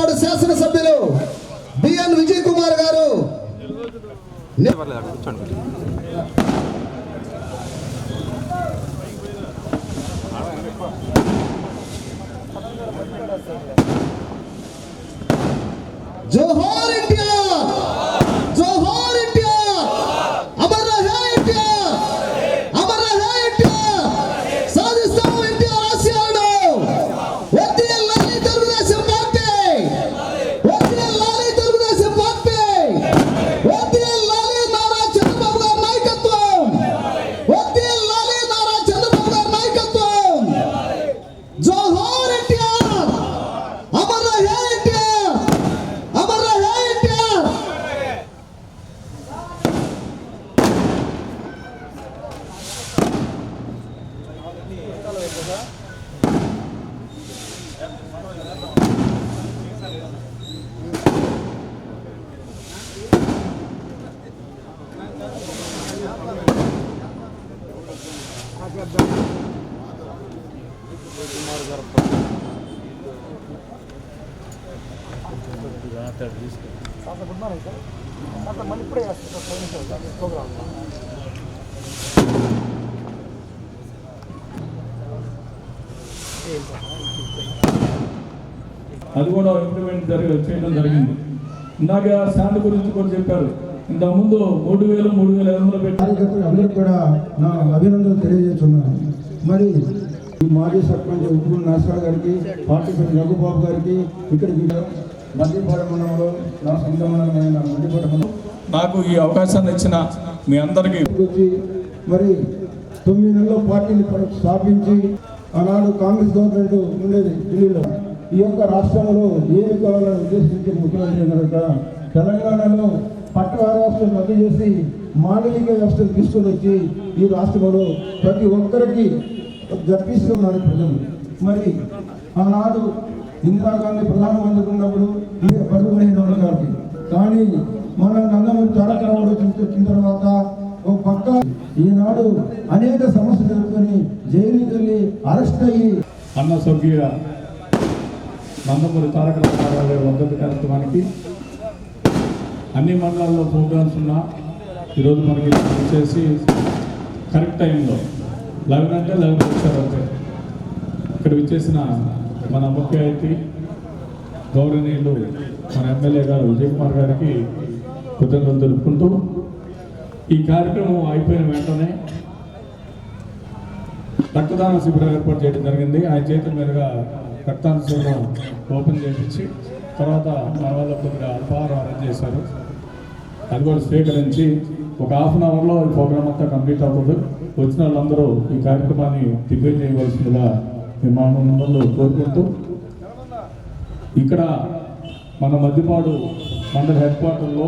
పాడు శాసనసభ్యులు బిఎన్ విజయ్ కుమార్ గారు జోహార్ ఎన్టీఆర్ జోహార్ ఎన్టీఆర్ అమర్ రహే ఎన్టీఆర్ అమర్ రహే ఎన్టీఆర్ సాధిస్తాం ఎన్టీఆర్ ఆశయాలను వర్ధిల్లాలి తెలుగుదేశం పార్టీ వర్ధిల్లాలి తెలుగుదేశం పార్టీ వర్ధిల్లాలి నారా చంద్రబాబు గారి నాయకత్వం వర్ధిల్లాలి నారా చంద్రబాబు గారి నాయకత్వం జోహార్ ఎన్టీఆర్ అమర్ రహే ఎన్టీఆర్ అమర్ రహే ఎన్టీఆర్ అది కూడా ఇంప్లిమెంట్ జరిగి చేయడం జరిగింది. ఇందాక స్టాండ్ గురించి కూడా చెప్పారు. ఇంతకు ముందు మూడు వేలు మూడు వేల ఐదు వందలు పెట్టి అందరికీ కూడా నా అభినందనలు తెలియజేస్తున్నాను. మరి మాజీ సర్పంచ్ ఉప్పు నరసరావు గారికి పార్టీ రఘుబాబు గారికి ఇక్కడికి మధ్యపాడ మండలంలో నా సొంత మండలమైన మధ్యపాడ మండలం. నాకు ఈ అవకాశాన్ని ఇచ్చిన మీ అందరికీ మరి తొమ్మిది నెలల్లో పార్టీని ప్ర- స్థాపించి ఆనాడు కాంగ్రెస్ గవర్నమెంట్ ఉండేది ఢిల్లీలో. ఈ యొక్క రాష్ట్రంలో ఏమి కావాలని ఉద్దేశించి ముఖ్యమంత్రి కనుక తెలంగాణలో పట్ట వ్యవస్థను రద్దు చేసి మానవిక వ్యవస్థను తీసుకొని వచ్చి ఈ రాష్ట్రంలో ప్రతి ఒక్కరికి జరిపిస్తున్నారు ప్రజలు. మరి ఆనాడు ఇందిరాగాంధీ ప్రధానమంత్రి ఉన్నప్పుడు ఈ పరుగులైన గారికి? కానీ మన నందమూరి తారక రామారావు వచ్చిన తర్వాత ఒక పక్క ఈనాడు అనేక సమస్యలు ఎదుర్కొని జైలుకి వెళ్ళి అరెస్ట్ అయ్యి అన్న స్వర్గీయ నందమూరి తారక రామారావు గారి కార్యక్రమానికి అన్ని మండలాల్లో ప్రోగ్రామ్స్ ఉన్నా ఈరోజు మనకి వచ్చేసి కరెక్ట్ టైంలో లెవెన్ అంటే లెవెన్ వచ్చారు అంతే. ఇక్కడ విచ్చేసిన మన ముఖ్య అతిథి గౌరవనీయులు మన ఎమ్మెల్యే గారు విజయ్ కుమార్ గారికి కృతజ్ఞతలు తెలుపుకుంటూ ఈ కార్యక్రమం అయిపోయిన వెంటనే రక్తదాన శిబిరం ఏర్పాటు చేయడం జరిగింది. ఆయన చేతుల మీదుగా రక్తదాన శిబిరం ఓపెన్ చేయించి తర్వాత మన వాళ్ళ కొద్దిగా అల్పహారం అరేంజ్ చేశారు. అది కూడా స్వీకరించి ఒక హాఫ్ అన్ అవర్లో ఈ ప్రోగ్రామ్ అంతా కంప్లీట్ అవుతుంది. వచ్చిన వాళ్ళందరూ ఈ కార్యక్రమాన్ని దిగ్గజం చేయవలసిందిగా మీ కోరుకుంటూ ఇక్కడ మన మధ్యపాడు మండల హెడ్ క్వార్టర్లో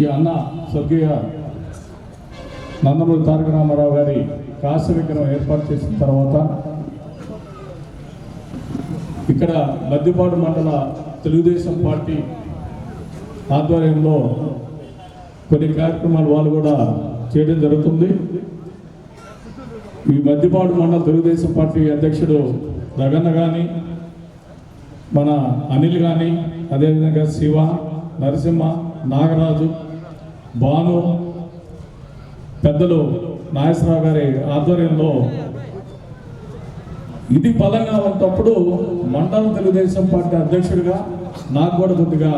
ఈ అన్న స్వర్గీయ నందమూరి తారక రామారావు గారి కాస్య విగ్రహం ఏర్పాటు చేసిన తర్వాత ఇక్కడ మద్దిపాడు మండల తెలుగుదేశం పార్టీ ఆధ్వర్యంలో కొన్ని కార్యక్రమాలు వాళ్ళు కూడా చేయడం జరుగుతుంది. ఈ మధ్యపాడు మండల తెలుగుదేశం పార్టీ అధ్యక్షుడు రగన్న కానీ మన అనిల్ కానీ అదేవిధంగా శివ నరసింహ నాగరాజు భాను పెద్దలు నాగేశ్వరరావు గారి ఆధ్వర్యంలో ఇది బలంగా ఉన్నప్పుడు మండల తెలుగుదేశం పార్టీ అధ్యక్షుడిగా నాకు కూడా కొద్దిగా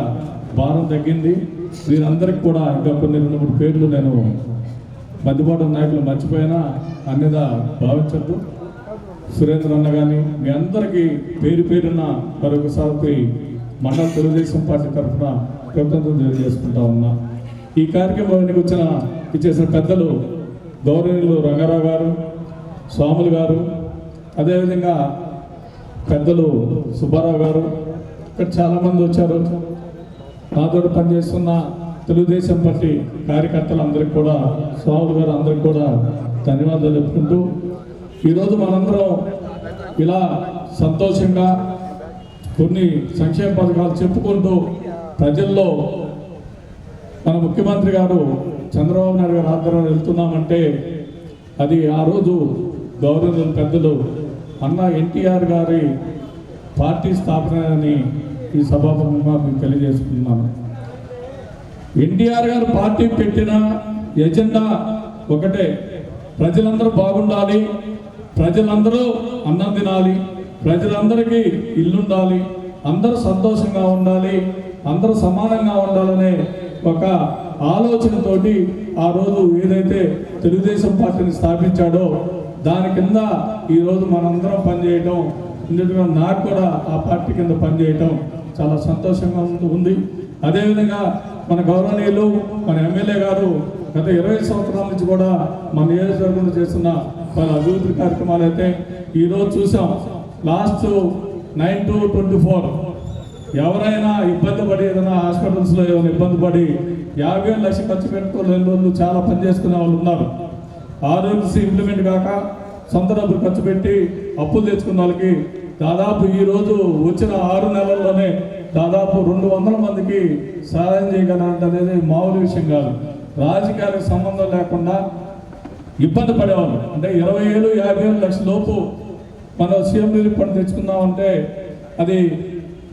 భారం తగ్గింది. వీరందరికీ కూడా ఇంకా కొన్ని రెండు మూడు పేర్లు నేను మధ్యపాటు నాయకులు మర్చిపోయినా అన్నిదా భావించద్దు. సురేంద్ర అన్న కానీ మీ అందరికీ పేరు పేరున మరొకసారి మండల తెలుగుదేశం పార్టీ తరఫున కృతజ్ఞతలు తెలియజేసుకుంటా ఉన్నా. ఈ కార్యక్రమానికి వచ్చిన ఇచ్చేసిన పెద్దలు గౌరవనీయులు రంగారావు గారు స్వాములు గారు అదేవిధంగా పెద్దలు సుబ్బారావు గారు ఇక్కడ చాలామంది వచ్చారు. నాతో పనిచేస్తున్న తెలుగుదేశం పార్టీ కార్యకర్తలందరికీ కూడా స్వాములు గారు అందరికీ కూడా ధన్యవాదాలు చెప్పుకుంటూ ఈరోజు మనందరం ఇలా సంతోషంగా కొన్ని సంక్షేమ పథకాలు చెప్పుకుంటూ ప్రజల్లో మన ముఖ్యమంత్రి గారు చంద్రబాబు నాయుడు గారు ఆధ్వర్యంలో వెళ్తున్నామంటే అది ఆ రోజు గౌరవ పెద్దలు అన్న ఎన్టీఆర్ గారి పార్టీ స్థాపన అని ఈ సభాముఖంగా మీకు తెలియజేసుకున్నాము ఎన్టీఆర్ గారు పార్టీ పెట్టిన ఎజెండా ఒకటే. ప్రజలందరూ బాగుండాలి ప్రజలందరూ అన్నం తినాలి ప్రజలందరికీ ఇల్లుండాలి అందరూ సంతోషంగా ఉండాలి అందరూ సమానంగా ఉండాలనే ఒక ఆలోచనతోటి ఆ రోజు ఏదైతే తెలుగుదేశం పార్టీని స్థాపించాడో దాని కింద ఈరోజు మనందరం పనిచేయటం ఎందుకంటే నాకు కూడా ఆ పార్టీ కింద పనిచేయటం చాలా సంతోషంగా ఉంది- ఉంది. అదేవిధంగా మన గౌరవనీయులు మన ఎమ్మెల్యే గారు గత ఇరవై సంవత్సరాల నుంచి కూడా మన నియోజకవర్గంలో చేస్తున్న పలు అభివృద్ధి కార్యక్రమాలు అయితే ఈరోజు చూసాం. Last nine to twenty four ఎవరైనా ఇబ్బంది పడి ఏదైనా హాస్పిటల్స్లో ఏమైనా ఇబ్బంది పడి యాభై వేలు లక్ష ఖర్చు పెట్టుకోలేని వాళ్ళు చాలా పని చేసుకునే వాళ్ళు ఉన్నారు. ఆరోగ్యశ్రీ ఇంప్లిమెంట్ కాక సొంత డబ్బులు ఖర్చు పెట్టి అప్పులు తెచ్చుకున్న వాళ్ళకి దాదాపు ఈరోజు వచ్చిన ఆరు నెలల్లోనే దాదాపు రెండు వందల మందికి సహాయం చేయగలంటే అనేది మామూలు విషయం కాదు. రాజకీయాలకు సంబంధం లేకుండా ఇబ్బంది పడేవాళ్ళు. అంటే ఇరవై ఏళ్ళు యాభై ఏళ్ళు లక్షల లోపు మనం సీఎం రిలీఫ్ ఫండ్ తెచ్చుకుందామంటే అది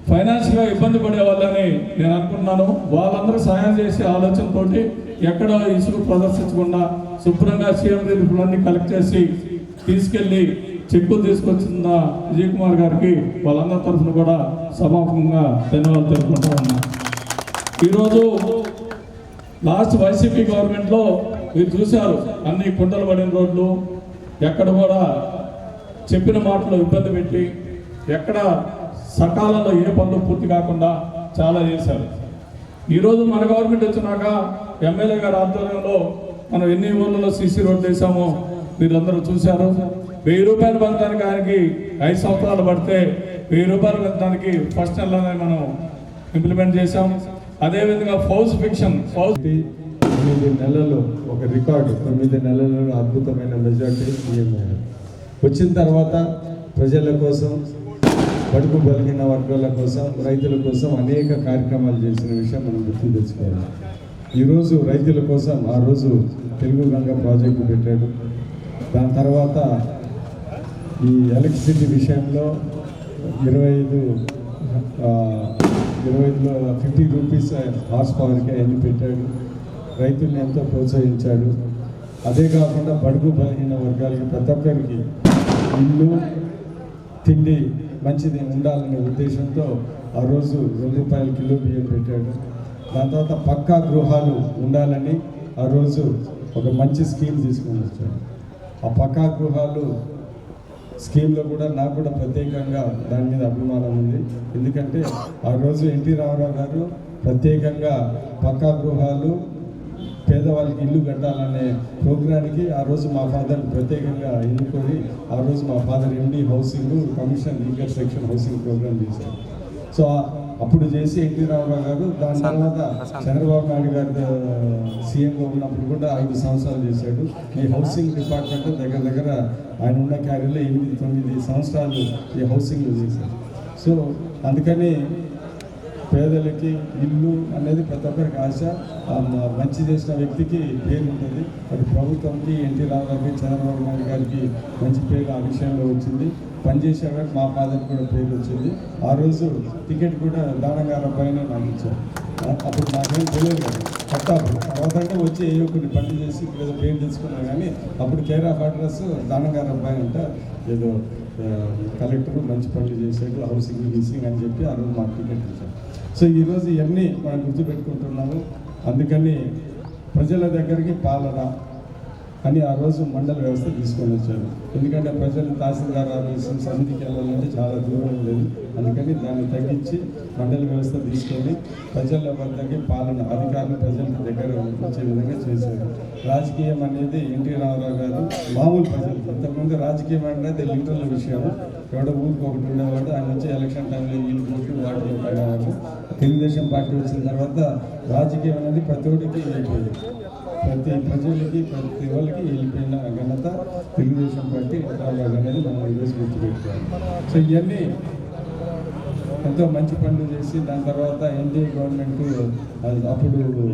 ఫైనాన్షియల్గా ఇబ్బంది పడే వాళ్ళని నేను అనుకుంటున్నాను. వాళ్ళందరూ సహాయం చేసే ఆలోచనతోటి ఎక్కడ ఇసుకు ప్రదర్శించకుండా శుభ్రంగా సీఎం రిలీఫ్ కలెక్ట్ చేసి తీసుకెళ్ళి చెక్కులు తీసుకొచ్చిన విజయ్ కుమార్ గారికి వాళ్ళందరి తరఫున కూడా సమాపకంగా ధన్యవాదాలు తెలుపుకుంటా ఉన్నా. ఈరోజు లాస్ట్ వైసీపీ గవర్నమెంట్లో మీరు చూశారు అన్ని కుండలు పడిన రోడ్లు ఎక్కడ కూడా చెప్పిన మాటలు ఇబ్బంది పెట్టి ఎక్కడ సకాలంలో ఏ పనులు పూర్తి కాకుండా చాలా చేశారు. ఈరోజు మన గవర్నమెంట్ వచ్చినాక ఎమ్మెల్యే గారి ఆధ్వర్యంలో మనం ఎన్ని ఊళ్ళలో సీసీ రోడ్లు వేసామో మీరందరూ చూశారు. వెయ్యి రూపాయలు పెంచడానికి ఆయనకి ఐదు సంవత్సరాలు పడితే వెయ్యి రూపాయలు పెంచడానికి ఫస్ట్ నెలలోనే మనం ఇంప్లిమెంట్ చేశాం. అదేవిధంగా ఫౌజ్ ఫిక్షన్ ఫౌజ్ తొమ్మిది నెలలు ఒక రికార్డు తొమ్మిది నెలలలో అద్భుతమైన మెజార్టీ సీఎం వచ్చిన తర్వాత ప్రజల కోసం బడుగు బలిగిన వర్గాల కోసం రైతుల కోసం అనేక కార్యక్రమాలు చేసిన విషయం మనం గుర్తు తెచ్చుకోవాలి. ఈరోజు రైతుల కోసం ఆ రోజు తెలుగు గంగ ప్రాజెక్టు పెట్టాడు. దాని తర్వాత ఈ ఎలక్ట్రిసిటీ విషయంలో ఇరవై ఐదు ఇరవై ఐదులో ఫిఫ్టీ రూపీస్ హార్స్ పవర్కి అన్ని పెట్టాడు. రైతుల్ని ఎంతో ప్రోత్సహించాడు. అదే కాకుండా బడుగు బలహీన వర్గాలకి ప్రతి ఒక్కరికి ఇల్లు తిండి మంచిది ఉండాలనే ఉద్దేశంతో ఆ రోజు రెండు రూపాయల కిలో బియ్యం పెట్టాడు. దాని తర్వాత పక్కా గృహాలు ఉండాలని ఆ రోజు ఒక మంచి స్కీమ్ తీసుకొని వచ్చాడు. ఆ పక్కా గృహాలు స్కీమ్లో కూడా నాకు కూడా ప్రత్యేకంగా దాని మీద అభిమానం ఉంది. ఎందుకంటే ఆ రోజు ఎన్టీ రామారావు గారు ప్రత్యేకంగా పక్కా గృహాలు పేదవాళ్ళకి ఇల్లు కట్టాలనే ప్రోగ్రానికి ఆ రోజు మా ఫాదర్ ప్రత్యేకంగా ఎన్నుకొని ఆ రోజు మా father MD housing commission legal section housing program చేశారు. సో అప్పుడు చేసి ఎన్టీ రామారావు గారు దాని తర్వాత చంద్రబాబు నాయుడు గారు సీఎంగా ఉన్నప్పుడు కూడా ఐదు సంవత్సరాలు చేశాడు. ఈ హౌసింగ్ డిపార్ట్మెంట్ దగ్గర దగ్గర ఆయన ఉన్న క్యారీలో ఎనిమిది తొమ్మిది సంవత్సరాలు ఈ హౌసింగ్ చేశారు సో అందుకని పేదలకి ఇల్లు అనేది ప్రతి ఒక్కరికి ఆశ. మంచి చేసిన వ్యక్తికి పేరు ఉంటుంది. అది ప్రభుత్వంకి ఎన్టీ రామారావు చంద్రబాబు నాయుడు గారికి మంచి పేరు ఆ విషయంలో వచ్చింది. పనిచేసే వారికి మా ఫాదర్ కూడా పేరు వచ్చింది. ఆ రోజు టికెట్ కూడా దానగార పైన నాకు ఇచ్చారు. అప్పుడు నాకేం తెలియదు కదా. తర్వాత అంటే వచ్చి ఏ కొన్ని పనులు చేసి ఏదో పేరు తెచ్చుకున్నా కానీ అప్పుడు కేర్ ఆఫ్ అడ్రస్ దానగార అబ్బాయి అంట. ఏదో కలెక్టర్ మంచి పనులు చేశాడు హౌసింగ్ గీసింగ్ అని చెప్పి ఆ రోజు మాకు టికెట్ ఇచ్చారు. సో ఈరోజు ఇవన్నీ మనం గుర్తుపెట్టుకుంటున్నాము. అందుకని ప్రజల దగ్గరికి పాలన అని ఆ రోజు మండల వ్యవస్థ తీసుకొని వచ్చారు. ఎందుకంటే ప్రజలు తహసీల్దార్ ఆఫీసు సమితికి వెళ్ళాలంటే చాలా దూరం లేదు. అందుకని దాన్ని తగ్గించి మండల వ్యవస్థ తీసుకొని ప్రజల వద్దకి పాలన అధికారులు ప్రజల దగ్గర వచ్చే విధంగా చేశారు. రాజకీయం అనేది ఎన్టీ రామారావు గారు మామూలు ప్రజలు. ఇంతకుముందు రాజకీయం అనేది లీటర్ల విషయం ఎవడో ఊరికి ఒకటి ఉండేవాడు ఆయన వచ్చి ఎలక్షన్ టైంలో వీళ్ళు కొట్టి వాటిని పడేవాడు తెలుగుదేశం పార్టీ వచ్చిన తర్వాత రాజకీయం అనేది ప్రతి ఒక్కరికి వెళ్ళిపోయింది. ప్రతి ప్రజలకి ప్రతి వాళ్ళకి వెళ్ళిపోయిన ఘనత తెలుగుదేశం పార్టీ రావాలి అనేది మనం ఈరోజు గుర్తుపెట్టుకోవాలి. సో ఇవన్నీ ఎంతో మంచి పనులు చేసి దాని తర్వాత ఎన్డీఏ గవర్నమెంట్ అది అప్పుడు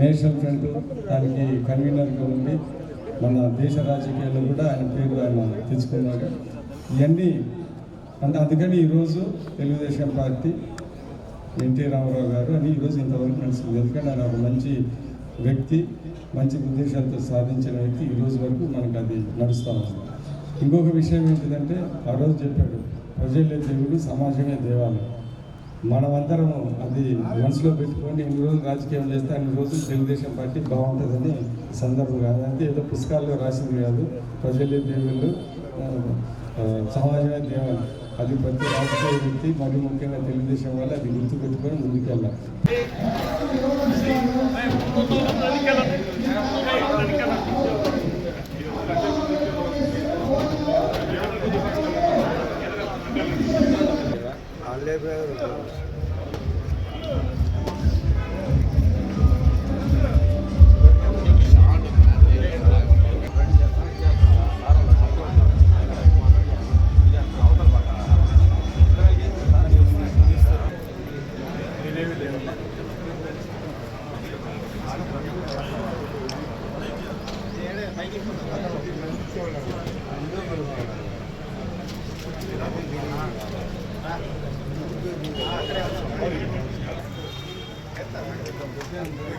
నేషనల్ ఫ్రంట్ దానికి కన్వీనర్గా ఉండి మన దేశ రాజకీయాల్లో కూడా ఆయన పేరు ఆయన తెచ్చుకున్నాడు. ఇవన్నీ అంటే అందుకని ఈరోజు తెలుగుదేశం పార్టీ ఎన్టీ రామారావు గారు అని ఈరోజు ఇంతవరకు నడుస్తుంది. ఎందుకంటే ఆయన ఒక మంచి వ్యక్తి మంచి ఉద్దేశాలతో సాధించిన వ్యక్తి ఈరోజు వరకు మనకు అది నడుస్తూ ఉంది. ఇంకొక విషయం ఏంటిదంటే ఆ రోజు చెప్పాడు ప్రజలే దేవుడు సమాజమే దేవాలయం. మనమందరం అది మనసులో పెట్టుకోండి ఇన్ని రోజులు రాజకీయం చేస్తే అన్ని రోజులు తెలుగుదేశం పార్టీ బాగుంటుందని సందర్భం కాదు. అంటే ఏదో పుస్తకాల్లో రాసింది కాదు ప్రజలే దేవుళ్ళు సమాజమే దేవాలయం. అది ప్రతి రాజకీయ వ్యక్తి మరి ముఖ్యంగా తెలుగుదేశం వల్ల అది గుర్తు పెట్టుకొని ముందుకెళ్ళాలి